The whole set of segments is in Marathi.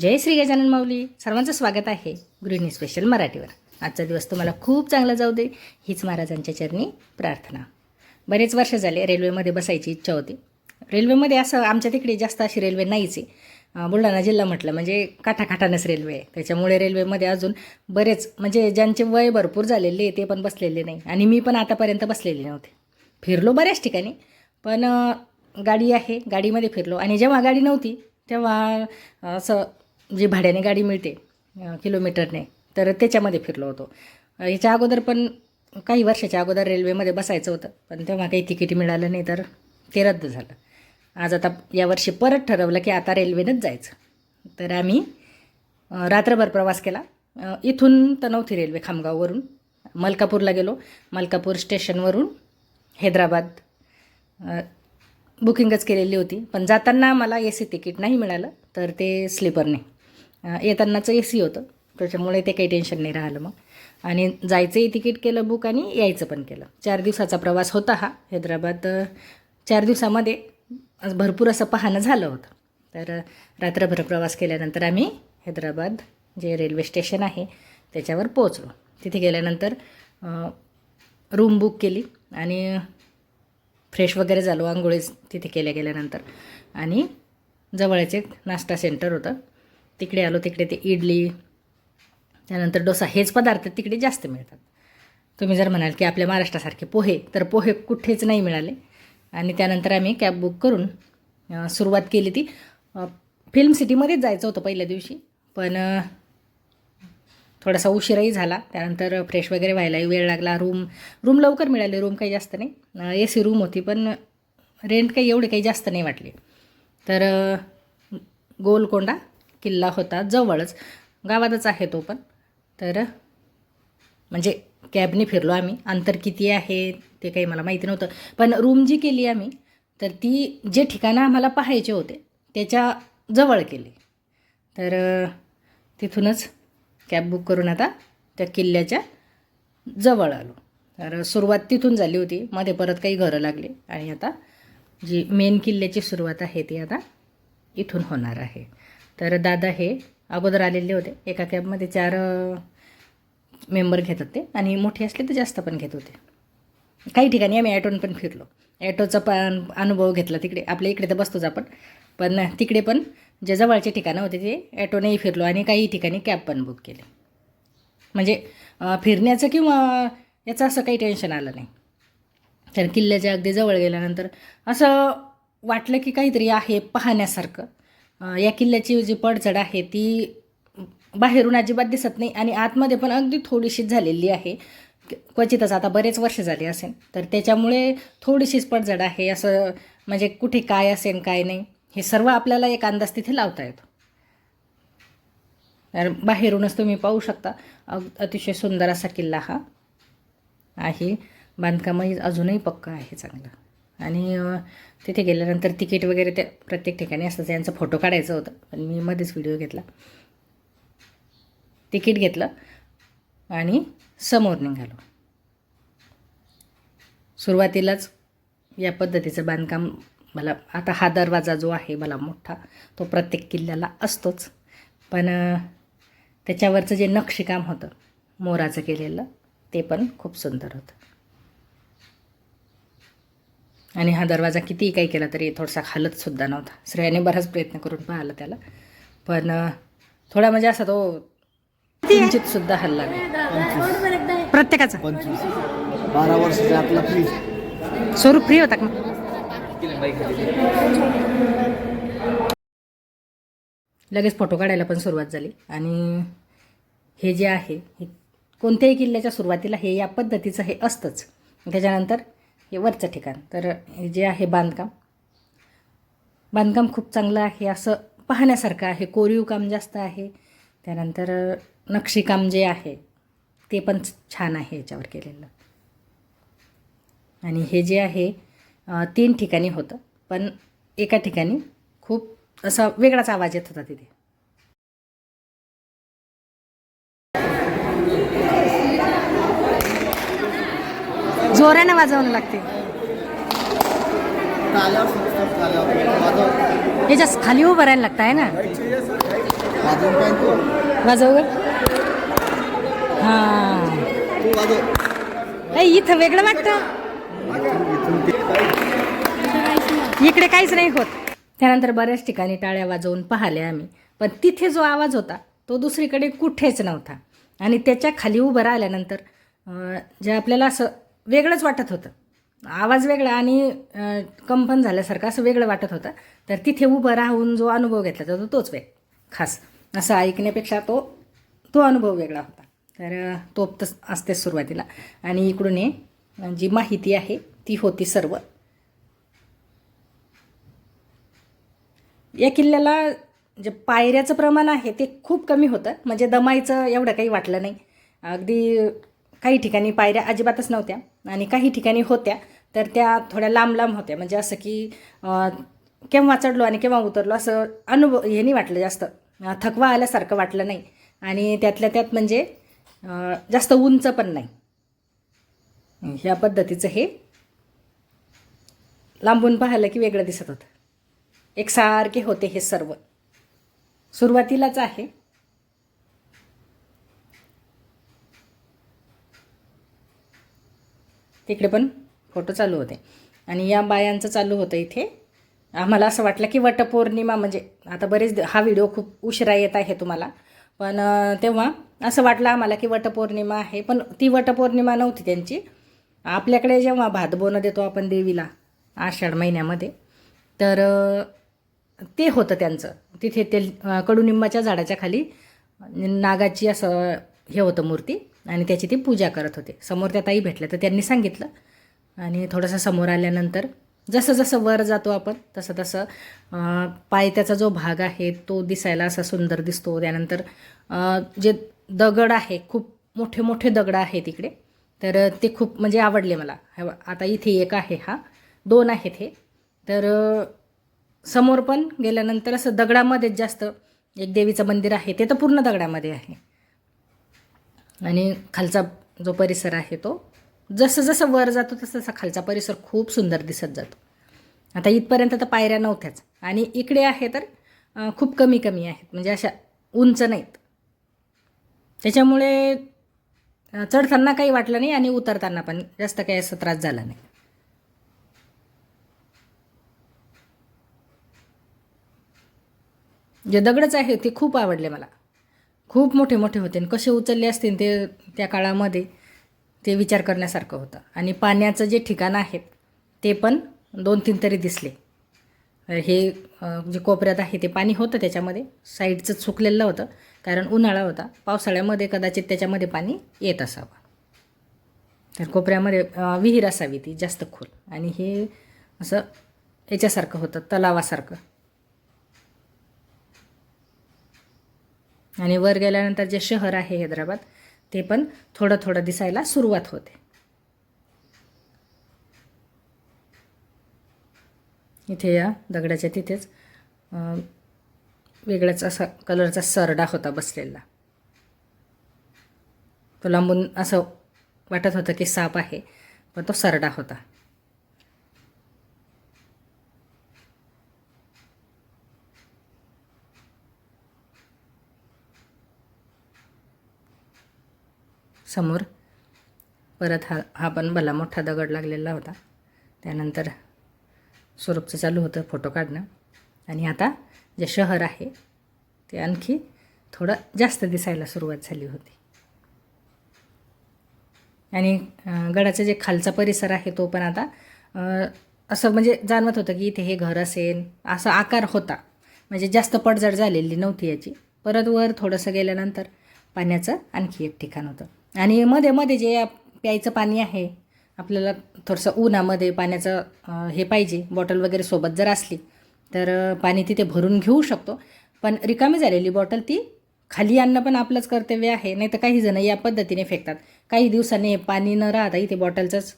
जय श्री गजानन माऊली. सर्वांचं स्वागत आहे गृहिणी स्पेशल मराठीवर. आजचा दिवस तुम्हाला खूप चांगला जाऊ दे हीच महाराजांच्या चरणी प्रार्थना. बरेच वर्ष झाले रेल्वेमध्ये बसायची इच्छा होती. रेल्वेमध्ये असं आमच्या तिकडे जास्त अशी रेल्वे नाहीच आहे. बुलढाणा जिल्हा म्हटलं म्हणजे काठाकाठानच रेल्वे आहे. त्याच्यामुळे रेल्वेमध्ये अजून बरेच म्हणजे ज्यांचे वय भरपूर झालेले ते पण बसलेले नाही. आणि मी पण आतापर्यंत बसलेले नव्हते. फिरलो बऱ्याच ठिकाणी पण गाडी आहे गाडीमध्ये फिरलो. आणि जेव्हा गाडी नव्हती तेव्हा असं जी भाड्याने गाडी मिळते किलोमीटरने तर त्याच्यामध्ये फिरलो होतो. याच्या अगोदर पण काही वर्षाच्या अगोदर रेल्वेमध्ये बसायचं होतं पण तेव्हा काही तिकीट मिळालं नाही तर ते रद्द झालं. आज आता यावर्षी परत ठरवलं की आता रेल्वेनंच जायचं. तर आम्ही रात्रभर प्रवास केला. इथून तर नव्हती रेल्वे खामगाववरून मलकापूरला गेलो. मलकापूर स्टेशनवरून हैदराबाद बुकिंगच केलेली होती. पण जाताना मला ए सी तिकीट नाही मिळालं तर ते स्लीपरने. येतानाचं ए सी होतं. त्याच्यामुळे ते काही टेन्शन नाही राहिलं मग. आणि जायचंही तिकीट केलं बुक आणि यायचं पण केलं. चार दिवसाचा प्रवास होता हा. हैदराबाद चार दिवसामध्ये भरपूर असं पाहणं झालं होतं. तर रात्रभर प्रवास केल्यानंतर आम्ही हैदराबाद जे रेल्वे स्टेशन आहे त्याच्यावर पोहोचलो. तिथे गेल्यानंतर रूम बुक केली आणि फ्रेश वगैरे झालो. आंघोळी तिथे केल्या गेल्यानंतर. आणि जवळच एक नाश्ता सेंटर होतं. तिकडे आलो तिकडे ते इडली त्यानंतर डोसा हेच पदार्थ तिकडे जास्त मिळतात. तुम्ही जर म्हणाल की आपल्या महाराष्ट्रासारखे पोहे तर पोहे कुठेच नाही मिळाले. आणि त्यानंतर आम्ही कॅब बुक करून सुरुवात केली ती. फिल्म सिटीमध्येच जायचं होतं पहिल्या दिवशी पण थोडासा उशिराही झाला. त्यानंतर फ्रेश वगैरे व्हायलाही वेळ लागला. रूम रूम लवकर मिळाले रूम काही जास्त नाही. ए सी रूम होती पण रेंट काही एवढे काही जास्त नाही वाटले. तर गोलकोंडा किल्ला होता जवळच. गावातच आहे तो पण. तर म्हणजे कॅबने फिरलो आम्ही. अंतर किती आहे ते काही मला माहिती नव्हतं. पण रूम जी केली आम्ही. तर ती जे ठिकाणं आम्हाला पाहायचे होते त्याच्याजवळ केली. तर तिथूनच कॅब बुक करून आता त्या किल्ल्याच्या जवळ आलो. तर सुरुवात तिथून झाली होती. मध्ये परत काही घरं लागली. आणि आता जी मेन किल्ल्याची सुरुवात आहे ती आता इथून होणार आहे. तर दादा हे अगोदर आलेले होते. एका कॅबमध्ये चार मेंबर घेत होते आणि मोठी असली तर जास्त पण घेत होते. काही ठिकाणी आम्ही ॲटोन पण फिरलो. ॲटोचा पण अनुभव घेतला तिकडे. आपल्या इकडे तर बसतोच आपण. पण तिकडे पण जे जवळचे ठिकाणं होते ते ॲटोनेही फिरलो आणि काही ठिकाणी कॅब पण बुक केली. म्हणजे फिरण्याचं किंवा याचं असं काही टेन्शन आलं नाही. तर किल्ल्याच्या अगदी जवळ गेल्यानंतर असं वाटलं की काहीतरी आहे पाहण्यासारखं. या किल्ल्याची जी पडझड आहे ती बाहेरून अजिबात दिसत नाही आणि आतमध्ये पण अगदी थोडीशीच झालेली आहे. क्वचितच आता बरेच वर्ष झाले असेल तर त्याच्यामुळे थोडीशीच पडझड आहे असं म्हणजे कुठे काय असेल काय नाही हे सर्व आपल्याला एक अंदाज तिथे लावता येतो. तर बाहेरूनच तुम्ही पाहू शकता. अग अतिशय सुंदर असा किल्ला हा आहे. बांधकामही अजूनही पक्का आहे चांगलं. आणि तिथे गेल्यानंतर तिकीट वगैरे ते प्रत्येक ठिकाणी असतं. त्यांचा फोटो काढायचा होतं. पण मी मध्येच व्हिडिओ घेतला. तिकीट घेतलं. आणि समोर निघालो. सुरुवातीलाच या पद्धतीचं बांधकाम मला आता हा दरवाजा जो आहे मला मोठा तो प्रत्येक किल्ल्याला असतोच. पण त्याच्यावरचं जे नक्षीकाम होतं मोराचं केलेलं ते पण खूप सुंदर होतं. आणि हा दरवाजा कितीही काही केला तरी थोडासा हालतसुद्धा नव्हता. श्रेयाने बराच प्रयत्न करून पाहिला त्याला. पण थोडा म्हणजे असा तो किंचित सुद्धा हल्ला नाही. प्रत्येकाचा. बारा आतला फ्रीज स्वरूप फ्री होता का? मग लगेच फोटो काढायला पण सुरुवात झाली. आणि हे जे आहे हे कोणत्याही किल्ल्याच्या सुरुवातीला हे या पद्धतीचं हे असतंच. त्याच्यानंतर हे वरचं ठिकाण. तर हे जे आहे बांधकाम बांधकाम खूप चांगलं आहे. असं पाहण्यासारखं आहे. कोरीव काम जास्त आहे. त्यानंतर नक्षीकाम जे आहे ते पण छान आहे याच्यावर केलेलं. आणि हे जे आहे तीन ठिकाणी होतं. पण एका ठिकाणी खूप असा वेगळाच आवाज येत होता तिथे. जोराने वाजवणं लागते. याच्या खाली उभं राहायला लागतं आहे ना? वाजव हां. इथं वेगळं वाटतं. इकडे काहीच नाही होत. त्यानंतर बऱ्याच ठिकाणी टाळ्या वाजवून पाहिले आम्ही. पण तिथे जो आवाज होता तो दुसरीकडे कुठेच नव्हता. आणि त्याच्याखाली उभं राहिल्यानंतर जे आपल्याला असं वेगळंच वाटत होतं. आवाज वेगळा आणि कंपन झाल्यासारखं असं वेगळं वाटत होतं. तर तिथे उभं राहून जो अनुभव घेतला जातो तोच वेग खास. असं ऐकण्यापेक्षा तो तो अनुभव वेगळा होता. तर तो तस असतेच सुरुवातीला. आणि इकडून हे जी माहिती आहे ती होती सर्व. या किल्ल्याला जे पायऱ्याचं प्रमाण आहे ते खूप कमी होतं. म्हणजे दमायचं एवढं काही वाटलं नाही. अगदी काही ठिकाणी पायऱ्या अजिबातच नव्हत्या आणि काही ठिकाणी होत्या तर त्या थोड्या लांब लांब होत्या. म्हणजे असं की केव्हा चढलो आणि केव्हा उतरलो असं अनुभव हे नाही वाटलं जास्त. थकवा आल्यासारखं वाटलं नाही. आणि त्यातल्या त्यात म्हणजे जास्त उंच पण नाही. ह्या पद्धतीचं हे लांबून पाहिलं की वेगळं दिसत होतं. एकसारखे होते हे सर्व. सुरुवातीलाच आहे. तिकडे पण फोटो चालू होते. आणि या बायांचं चालू होतं इथे. आम्हाला असं वाटलं की वटपौर्णिमा म्हणजे आता बरेच हा व्हिडिओ खूप उशिरा येत आहे तुम्हाला. पण तेव्हा असं वाटलं आम्हाला की वटपौर्णिमा आहे पण ती वटपौर्णिमा नव्हती त्यांची. आपल्याकडे जेव्हा भात बोनं देतो आपण देवीला आषाढ महिन्यामध्ये तर ते होतं त्यांचं. तिथे ते कडुनिंबाच्या झाडाच्या खाली नागाची असं हे होतं मूर्ती. आणि त्याची ती पूजा करत होते. समोर त्या ताई भेटल्या तर त्यांनी सांगितलं. आणि थोडंसं समोर आल्यानंतर जसं जसं वर जातो आपण तसं तसं पायथ्याचा जो भाग आहे तो दिसायला असा सुंदर दिसतो. त्यानंतर जे दगड आहे खूप मोठे मोठे दगड आहेत इकडे तर ते खूप म्हणजे आवडले मला. आता इथे एक आहे हा दोन आहेत हे. तर समोर पण गेल्यानंतर असं दगडामध्येच जास्त एक देवीचं मंदिर आहे ते तर पूर्ण दगडामध्ये आहे. आणि खालचा जो परिसर आहे तो जसं जसं वर जातो तसं तसा खालचा परिसर खूप सुंदर दिसत जातो. आता इथपर्यंत तर पायऱ्या नव्हत्याच. आणि इकडे आहे तर खूप कमी कमी आहेत. म्हणजे अशा उंच नाहीत. त्याच्यामुळे चढताना काही वाटलं नाही आणि उतरताना पण जास्त काही असा त्रास झाला नाही. जे दगडच आहे ते खूप आवडले मला. खूप मोठे मोठे होते आणि कसे उचलले असतील ते त्या काळामध्ये ते विचार करण्यासारखं होतं. आणि पाण्याचं जे ठिकाण आहेत ते पण दोन तीन तरी दिसले. हे जे कोपऱ्यात आहे ते पाणी होतं त्याच्यामध्ये. साईडचं सुकलेलं होतं कारण उन्हाळा होता. पावसाळ्यामध्ये कदाचित त्याच्यामध्ये पाणी येत असावं. तर कोपऱ्यामध्ये विहीर असावी ती जास्त खोल. आणि हे असं याच्यासारखं होतं तलावासारखं. आणि वर गेल्यानंतर जे शहर आहे हैदराबाद ते पण थोडं थोडं दिसायला सुरुवात होते. इथे या दगडाच्या तिथेच वेगळ्याच असा कलरचा सरडा होता बसलेला. तो लांबून असं वाटत होतं की साप आहे पण तो सरडा होता. समोर. परत हा हा पण भला मोठा दगड लागलेला होता. त्यानंतर स्वरूपचं चालू होतं फोटो काढणं. आणि आता जे शहर आहे ते आणखी थोडं जास्त दिसायला सुरुवात झाली होती. आणि गडाचा गडाचं जे खालचा परिसर आहे तो पण आता असं म्हणजे जाणवत होतं की इथे हे घर असेल असा आकार होता. म्हणजे जास्त पडझड झालेली नव्हती याची. परत वर थोडंसं गेल्यानंतर पाण्याचं आणखी एक ठिकाण होतं. आणि मध्ये मध्ये जे प्यायचं पाणी आहे आपल्याला थोडंसं उन्हामध्ये पाण्याचं हे पाहिजे बॉटल वगैरे सोबत जर असली तर पाणी तिथे भरून घेऊ शकतो. पण रिकामी झालेली बॉटल ती खाली आणणं पण आपलंच कर्तव्य आहे नाही तर काही जण या पद्धतीने फेकतात. काही दिवसांनी पाणी न राहता इथे बॉटलचंच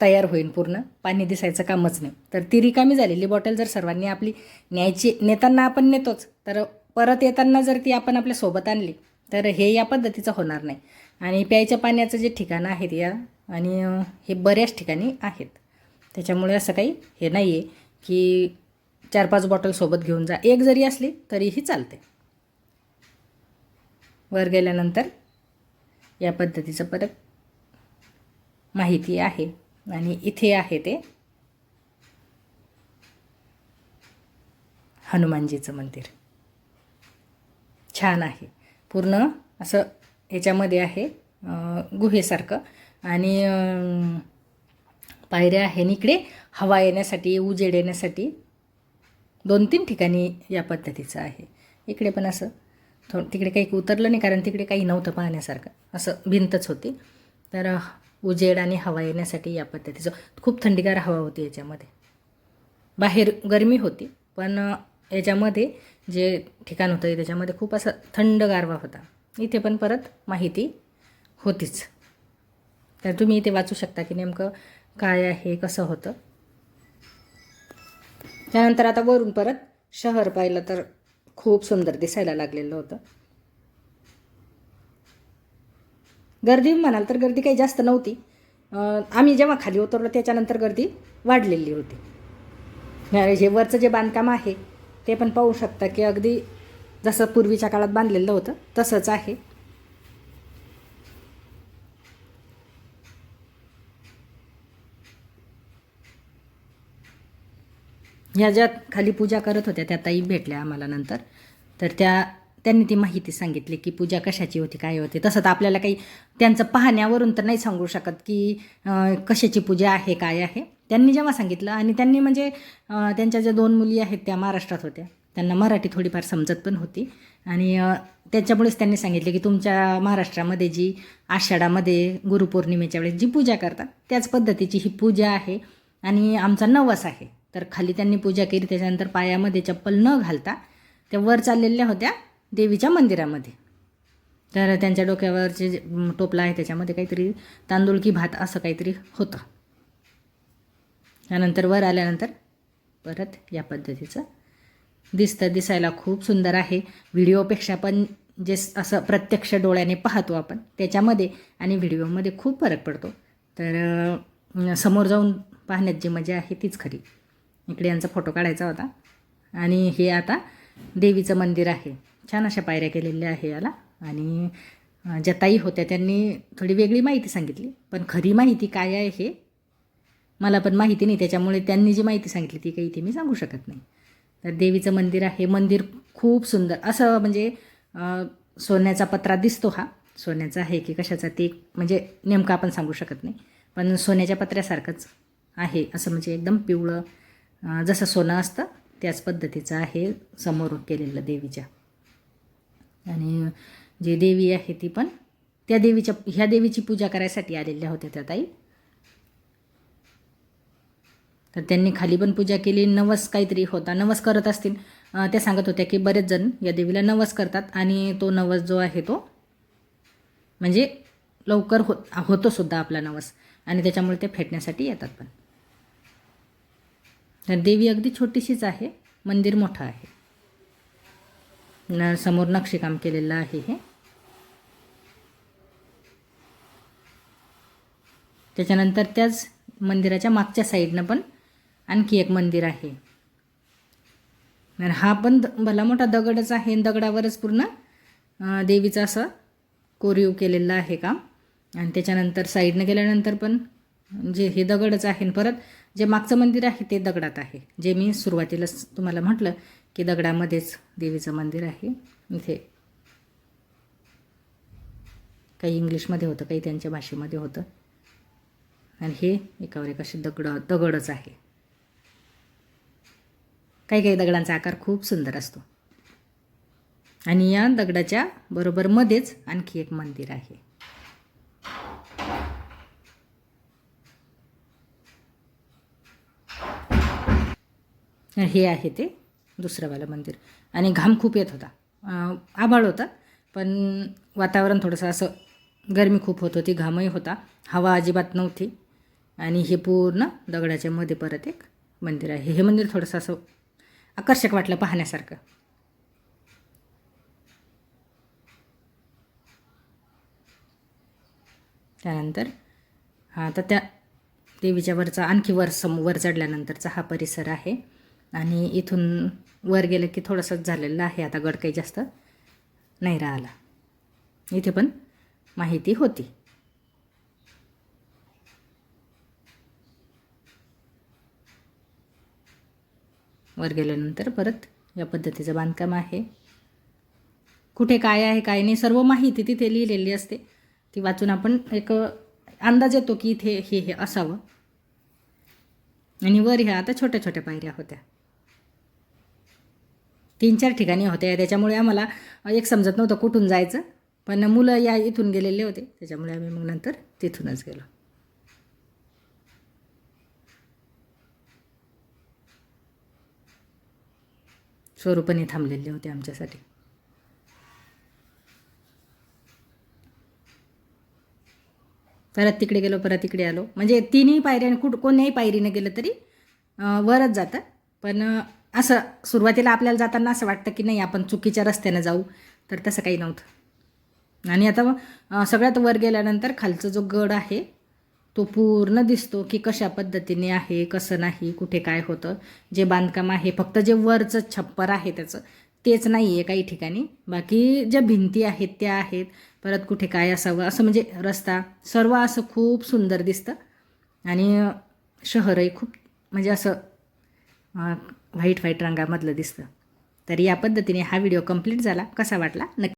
तयार होईल पूर्ण. पाणी दिसायचं कामच नाही. तर ती रिकामी झालेली बॉटल जर सर्वांनी आपली न्यायची नेताना आपण नेतोच तर परत येताना जर ती आपण आपल्यासोबत आणली तर हे या पद्धतीचं होणार नाही. आणि प्यायच्या पाण्याचं जे ठिकाणं आहेत या आणि हे बऱ्याच ठिकाणी आहेत. त्याच्यामुळे असं काही हे नाही आहे की चार पाच बॉटल सोबत घेऊन जा. एक जरी असली तरीही चालते वर गेल्यानंतर या पद्धतीचं परत माहिती आहे. आणि इथे आहे ते हनुमानजीचं मंदिर. छान आहे. पूर्ण असं ह्याच्यामध्ये आहे गुहेसारखं. आणि पायऱ्या आहे आणि इकडे हवा येण्यासाठी उजेड येण्यासाठी. दोन तीन ठिकाणी या पद्धतीचं आहे. इकडे पण असं थो तिकडे काही उतरलं नाही कारण तिकडे काही नव्हतं पाहण्यासारखं. असं भिंतच होती. तर उजेड आणि हवा येण्यासाठी या पद्धतीचं. खूप थंडीगार हवा होती याच्यामध्ये. बाहेर गरमी होती पण याच्यामध्ये जे ठिकाण होतं त्याच्यामध्ये खूप असं थंड गारवा होता. इथे पण परत माहिती होतीच. तर तुम्ही इथे वाचू शकता की नेमकं काय आहे कसं होतं. त्यानंतर आता वरून परत शहर पाहिलं तर खूप सुंदर दिसायला लागलेलं होतं. गर्दी म्हणाल तर गर्दी काही जास्त नव्हती. आम्ही जेव्हा खाली उतरलो त्याच्यानंतर गर्दी वाढलेली होती. जे हे वरचं जे बांधकाम आहे ते पण पाहू शकता की अगदी जसं पूर्वीच्या काळात बांधलेलं होतं तसंच आहे. ह्या ज्या खाली पूजा करत होत्या त्या ताई भेटल्या आम्हाला नंतर. तर त्या त्यांनी ती माहिती सांगितली की पूजा कशाची होती काय होती. तसं तर आपल्याला काही त्यांचं पाहण्यावरून तर नाही सांगू शकत की कशाची पूजा आहे काय आहे. त्यांनी जेव्हा सांगितलं आणि त्यांनी म्हणजे त्यांच्या ज्या दोन मुली आहेत त्या महाराष्ट्रात होत्या. त्यांना मराठी थोडीफार समजत पण होती. आणि त्याच्यामुळेच त्यांनी सांगितले की तुमच्या महाराष्ट्रामध्ये जी आषाढामध्ये गुरुपौर्णिमेच्या वेळेस जी पूजा करतात त्याच पद्धतीची ही पूजा आहे. आणि आमचा नवस आहे. तर खाली त्यांनी पूजा केली त्याच्यानंतर पायामध्ये चप्पल न घालता त्या वर चाललेल्या होत्या देवीच्या मंदिरामध्ये. तर त्यांच्या डोक्यावरचे जे टोपला आहे त्याच्यामध्ये काहीतरी तांदूळ की भात असं काहीतरी होतं. त्यानंतर वर आल्यानंतर परत या पद्धतीचं दिसतं दिसायला खूप सुंदर आहे. व्हिडिओपेक्षा पण जे स- असं प्रत्यक्ष डोळ्याने पाहतो आपण त्याच्यामध्ये आणि व्हिडिओमध्ये खूप फरक पडतो. तर समोर जाऊन पाहण्यात जी मजा आहे तीच खरी. इकडे यांचा फोटो काढायचा होता. आणि हे आता देवीचं मंदिर आहे. छान अशा पायऱ्या केलेल्या आहे याला. आणि ज्या ताई होत्या त्यांनी थोडी वेगळी माहिती सांगितली. पण खरी माहिती काय आहे हे मला पण माहिती नाही त्याच्यामुळे त्यांनी जी माहिती सांगितली ती काही ती मी सांगू शकत नाही. तर देवीचं मंदिर आहे मंदिर खूप सुंदर. असं म्हणजे सोन्याचा पत्रा दिसतो हा. सोन्याचा आहे की कशाचा ते म्हणजे नेमकं आपण सांगू शकत नाही. पण सोन्याच्या पत्र्यासारखंच आहे. असं म्हणजे एकदम पिवळं जसं सोनं असतं त्याच पद्धतीचं आहे समोर केलेलं देवीच्या. आणि जी देवी आहे ती पण त्या देवीच्या ह्या देवीची पूजा करायसाठी आलेल्या होत्या त्या ताई. तर त्यांनी खाली पण पूजा केली नवस काहीतरी होता नवस करत असतील. त्या सांगत होत्या की बरेच जण या देवीला नवस करतात आणि तो नवस जो आहे तो म्हणजे लवकर हो होतो सुद्धा आपला नवस आणि त्याच्यामुळे ते फेटण्यासाठी येतात पण. तर देवी अगदी छोटीशीच आहे मंदिर मोठं आहे. न समोर नक्षीकाम केलेलं आहे हे. त्याच्यानंतर त्याच मंदिराच्या मागच्या साईडनं पण आणखी एक मंदिर आहे. तर हा पण द भला मोठा दगडच आहे दगडावरच पूर्ण देवीचं असं कोरीव केलेलं आहे का आणि त्याच्यानंतर साईडनं गेल्यानंतर पण जे हे दगडच आहे आणि परत जे मागचं मंदिर आहे ते दगडात आहे. जे मी सुरुवातीलाच तुम्हाला म्हटलं की दगडामध्येच देवीचं मंदिर आहे. इथे काही इंग्लिशमध्ये होतं काही त्यांच्या भाषेमध्ये होतं. आणि हे एकावर एक असे दगड दगडच आहे. काही काही दगडांचा आकार खूप सुंदर असतो. आणि या दगडाच्या बरोबर मध्येच आणखी एक मंदिर आहे. हे आहे ते दुसरंवालं मंदिर. आणि घाम खूप येत होता. आभाळ होता पण वातावरण थोडंसं असं गरमी खूप होत होती घामही होता. हवा अजिबात नव्हती. आणि हे पूर्ण दगडाच्या मध्ये परत एक मंदिर आहे. हे मंदिर थोडंसं असं आकर्षक वाटलं पाहण्यासारखं. त्यानंतर हा तर त्या देवीच्या वरचा आणखी वर सम वर चढल्यानंतरचा हा परिसर आहे. आणि इथून वर गेलं की थोडंसंच झालेलं आहे. आता गड काही जास्त नाही राहिला. इथे पण माहिती होती. वर गेल्यानंतर परत या पद्धतीचं बांधकाम आहे. कुठे काय आहे काय नाही सर्व माहिती तिथे लिहिलेली असते. ती वाचून आपण एक अंदाज येतो की इथे हे हे असावं. आणि वर ह्या आता छोट्या छोट्या पायऱ्या होत्या. तीन चार ठिकाणी होत्या. त्याच्यामुळे आम्हाला एक समजत नव्हतं कुठून जायचं. पण मुलं या इथून गेलेले होते. त्याच्यामुळे आम्ही मग नंतर तिथूनच गेलो. स्वरूपाने थांबलेले होते आमच्यासाठी. परत तिकडे गेलो परत तिकडे आलो. म्हणजे तिन्ही पायऱ्या कुठ कोण्याही पायरीने गेलं तरी वरच जातं. पण असं सुरुवातीला आपल्याला जाताना असं वाटतं की नाही आपण चुकीच्या रस्त्यानं जाऊ. तर तसं काही नव्हतं. आणि आता सगळ्यात वर गेल्यानंतर खालचं जो गड आहे तो पूर्ण दिसतो की कशा पद्धतीने आहे कसं नाही कुठे काय होतं. जे बांधकाम आहे फक्त जे वरचं छप्पर आहे त्याचं तेच नाही आहे काही ठिकाणी. बाकी ज्या भिंती आहेत त्या आहेत. परत कुठे काय असावं असं म्हणजे रस्ता सर्व असं खूप सुंदर दिसतं. आणि शहरही खूप म्हणजे असं व्हाईट व्हाईट रंगामधलं दिसतं. तर या पद्धतीने हा व्हिडिओ कंप्लीट झाला. कसा वाटला? नक्की